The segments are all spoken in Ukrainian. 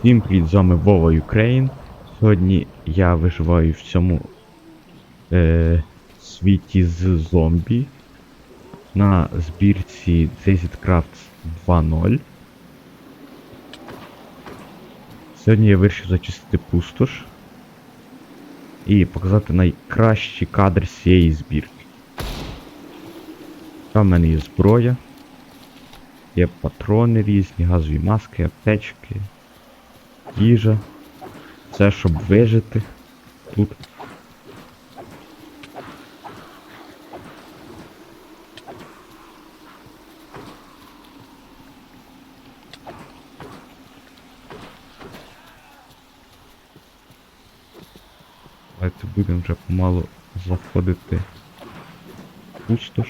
Всім привіт, з вами Вова Ukraine. Сьогодні я виживаю в цьому е, світі з зомбі на збірці Crafts 2.0. Сьогодні я вирішив зачистити пустош і показати найкращі кадри з цієї збірки. Там в мене є зброя, є патрони різні, газові маски, аптечки їжа. Все, щоб вижити тут. Давайте будемо вже помалу заходити пустош.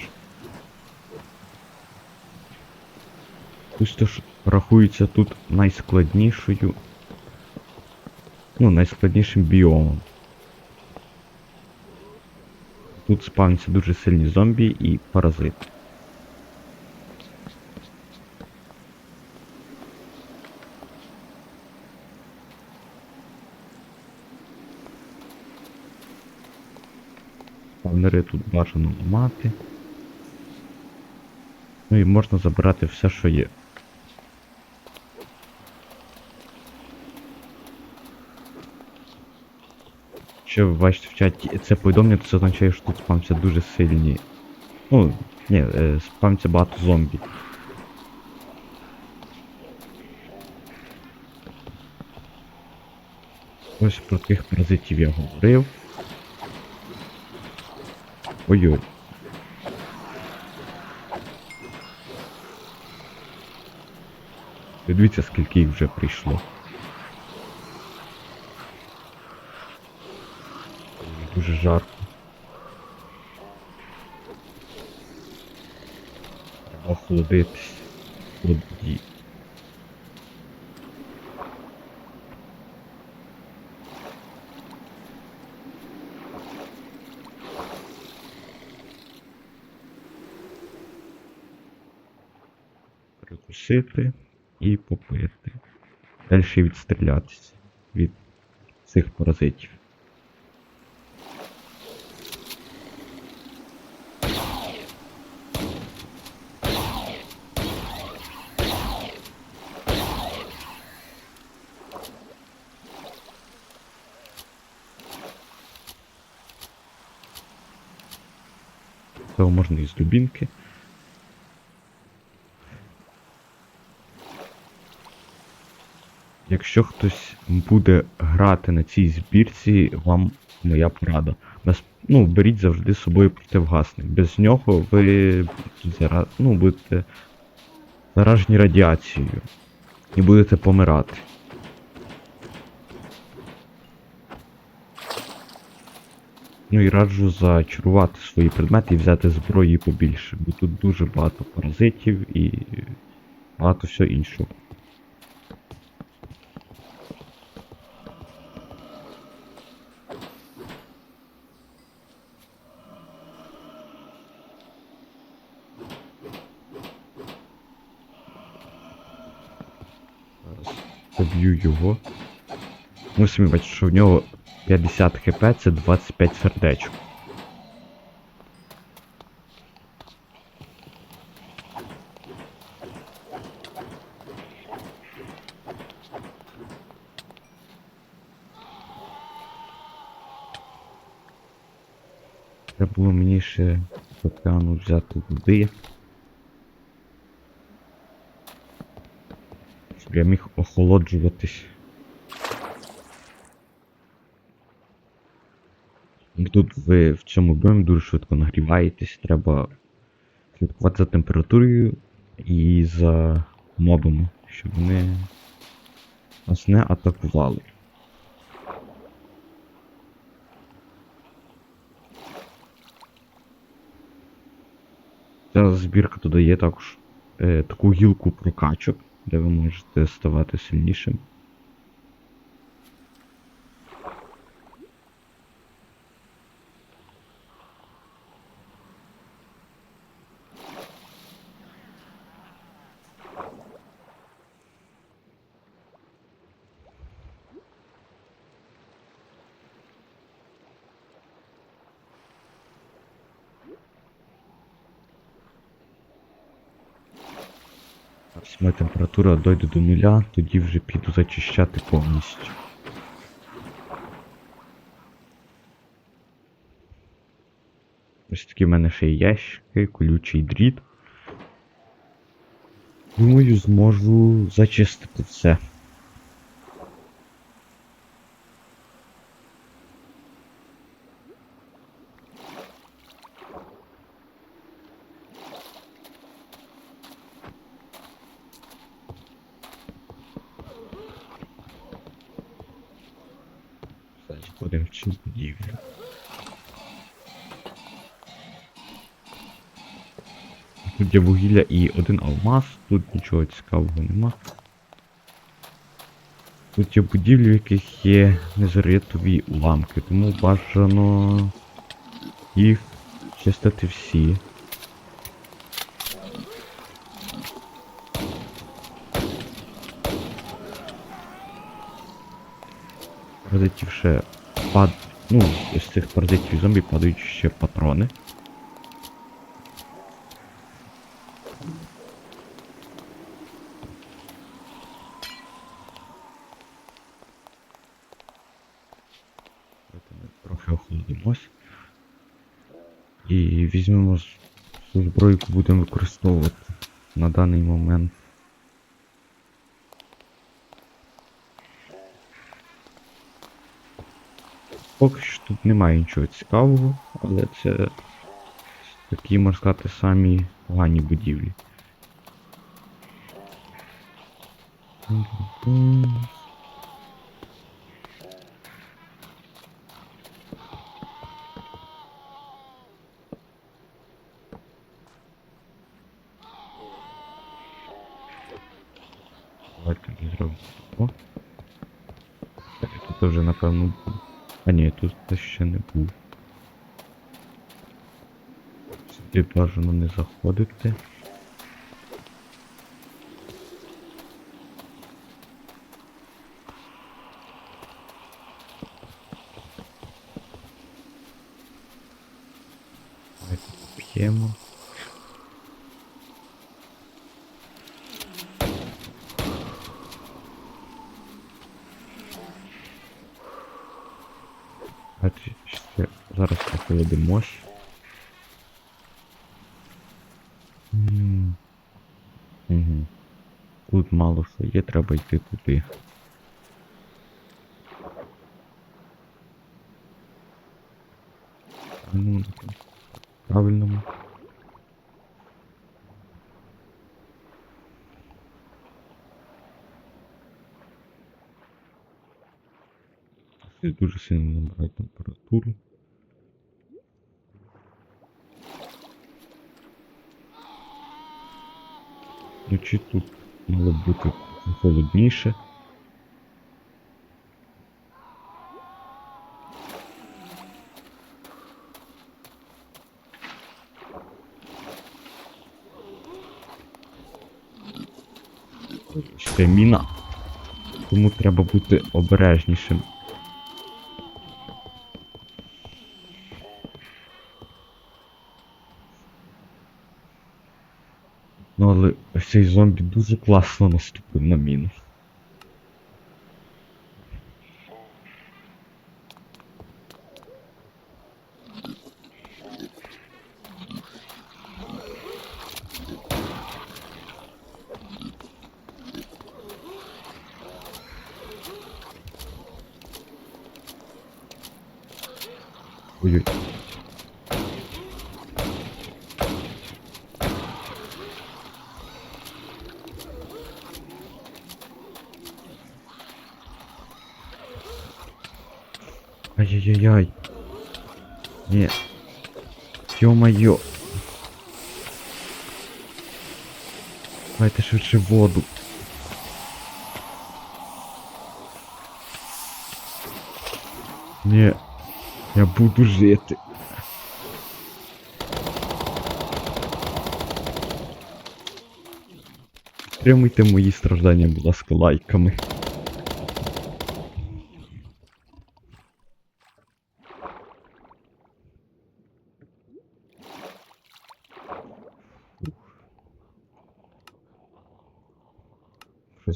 Пустош рахується тут найскладнішою ну, найскладнішим біомом. Тут спавняться дуже сильні зомбі і паразити. Спавнери тут бажано мати. Ну і можна забирати все, що є. Що ви бачите в чаті це повідомлення, це означає, що тут спамся дуже сильні. Ну, ні, е, спамся багато зомбі. Ось про тих паразитів я говорив. Ой-ой. Дивіться, скільки їх вже прийшло. Дуже жарко. Треба охолодитись. в воді. Прикусити і попити. Далі відстрілятися від цих паразитів. Цього можна із дубінки. Якщо хтось буде грати на цій збірці, вам моя порада. Без, ну, беріть завжди з собою противгасник. Без нього ви зара, ну, будете заражені радіацією і будете помирати. Ну і раджу зачарувати свої предмети і взяти зброї побільше, бо тут дуже багато паразитів і багато всього іншого. Поб'ю його. Ми самі бачите, що в нього 50 хп це 25 сердечок. Треба було мені ще океану взяти. Щоб я міг охолоджуватись. Тут ви в цьому біомі дуже швидко нагріваєтесь, треба слідкувати за температурою і за мобами, щоб вони нас не атакували. Ця збірка додає також е, таку гілку прокачок, де ви можете ставати сильнішим. Ось моя температура дойде до нуля, тоді вже піду зачищати повністю. Ось такі в мене ще є ящики, колючий дріт. Думаю, зможу зачистити все. Все, заходимо в цю будівлю. Тут є вугілля і один алмаз, тут нічого цікавого нема. Тут є будівлі, в яких є незаритові уламки, тому бажано їх чистити всі. Ще пад... Ну, з цих паразитів зомбі падають ще патрони. Ми трохи охолодимось. І візьмемо цю зброю, яку будемо використовувати на даний момент. Поки що тут немає нічого цікавого, але це такі, можна сказати, самі погані будівлі. Давайте зробимо. О. Тут вже напевно. А ні, тут я ще не був. Сюди бажано не заходити. П'ємо. Ще зараз. М. Тут мало що є, треба йти туди. Ну, на тому правильному. Щось дуже сильно набирає температуру. Вночі тут мало бути холодніше. Ще міна. Тому треба бути обережнішим. Ну але ось цей зомбі дуже класно наступив на міну. Ой-ой. Ай-яй-яй-яй. Не. Ё-моё. Давайте швидше воду. Не. Я буду жити. Підтримуйте мої страждання, будь ласка, лайками.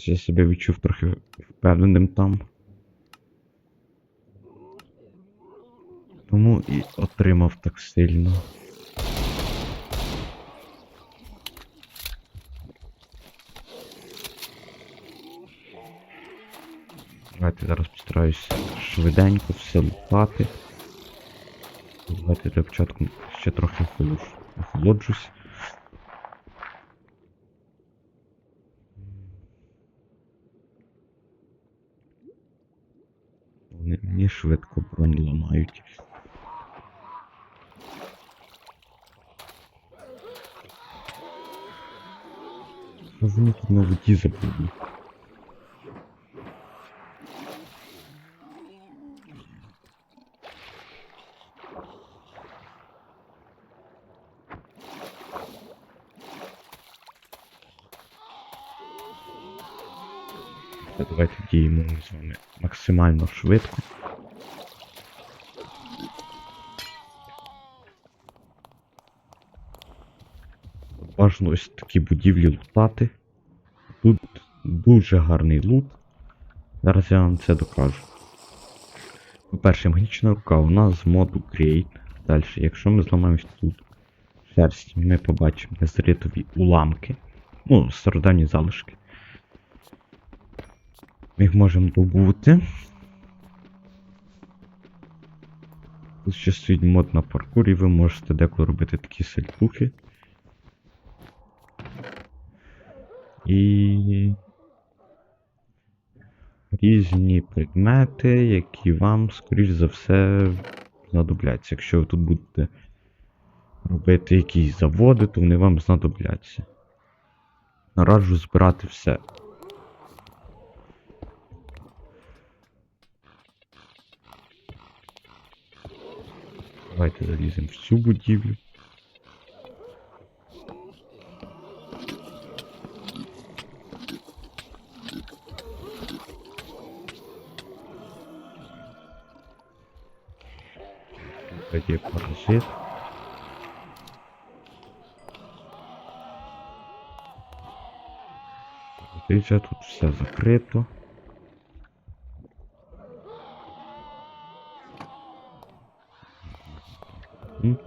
Щось я себе відчув трохи впевненим там. Тому і отримав так сильно. Давайте зараз постараюсь швиденько все лупати. Давайте для початку ще трохи охолоджусь. Вони мені швидко бронь ламають. Що вони тут на воді забули? Давайте діємо з вами максимально швидко. Важно ось такі будівлі лутати. Тут дуже гарний лут. Зараз я вам це докажу. По-перше, магічна рука у нас з моду Create. Далі, якщо ми зламаємось тут шерсть, ми побачимо незритові уламки. Ну, стародавні залишки. Ми їх можемо добути. Тут ще стоїть мод на паркур, і ви можете деколи робити такі сальтухи. І різні предмети, які вам, скоріш за все, знадобляться. Якщо ви тут будете робити якісь заводи, то вони вам знадобляться. Раджу збирати все. Давайте заліземо в цю будівлю. Тут є паразит. Дивіться, тут все закрито. М.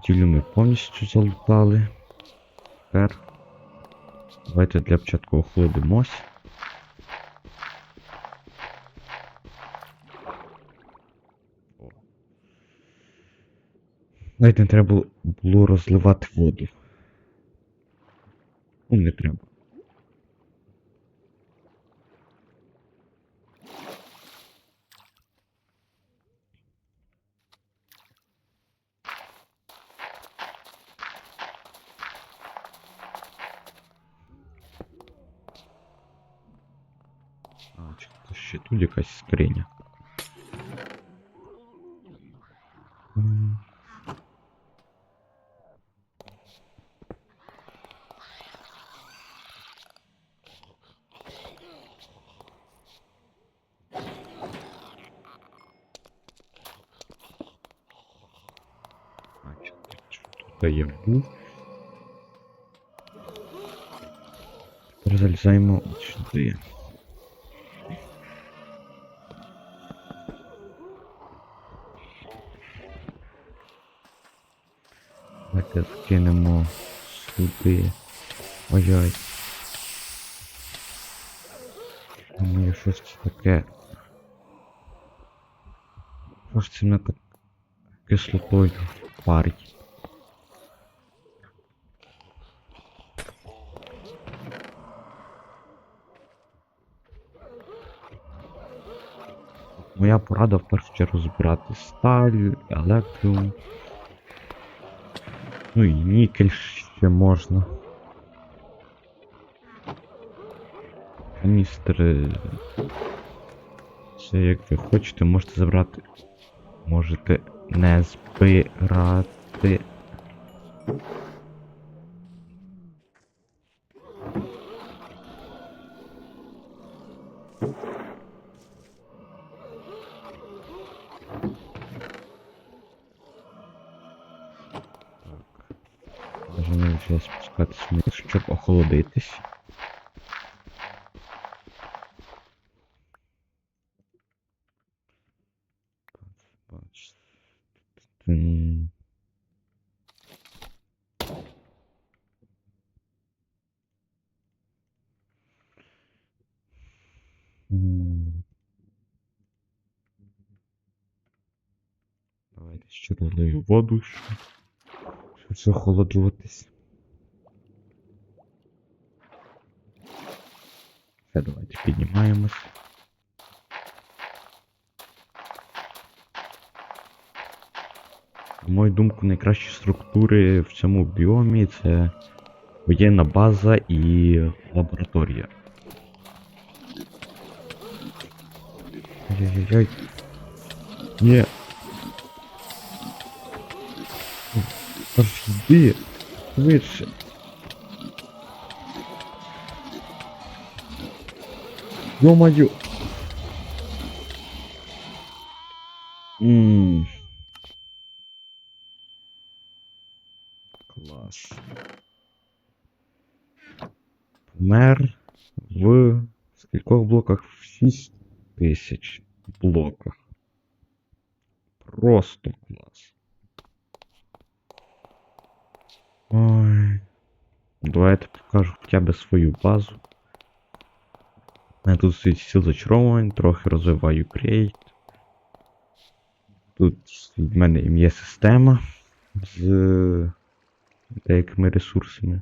Цю будівлю ми повністю залутали. Тепер давайте для початку охолодимось. Навіть не треба було розливати воду. Ну, не треба. А, чекайте, ще тут якась скриня. М. Значить, що тут я був. Тепер залізаємо от сюди. Давайте скинемо сюди. Ой-ой. Думаю, щось це таке. Що ж це мене так кислотою парить? Моя порада в першу чергу збирати сталь, електрум. Ну і нікель ще можна. Каністри. Це як ви хочете, можете забрати. Можете не збирати. Так. Вже спускатися вниз, щоб охолодитись. Давайте ще розлию воду, щоб захолоджуватись. Все, давайте піднімаємось. На мою думку, найкращі структури в цьому біомі це воєнна база і лабораторія. Ай-яй-яй. Ні. Аж йди. Ё-моё. Ммм. Клас. Помер в скількох блоках? В 6 тисяч блоках. Просто клас. Ой. Давайте покажу хоча б свою базу. Мене тут стоїть стіл зачаровувань, трохи розвиваю крейт. Тут в мене є система з деякими ресурсами.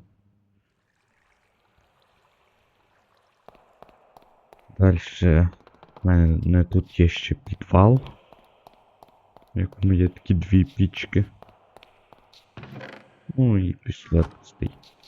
Далі в мене тут є ще підвал, в якому є такі дві пічки. Ну і пістолет стоїть.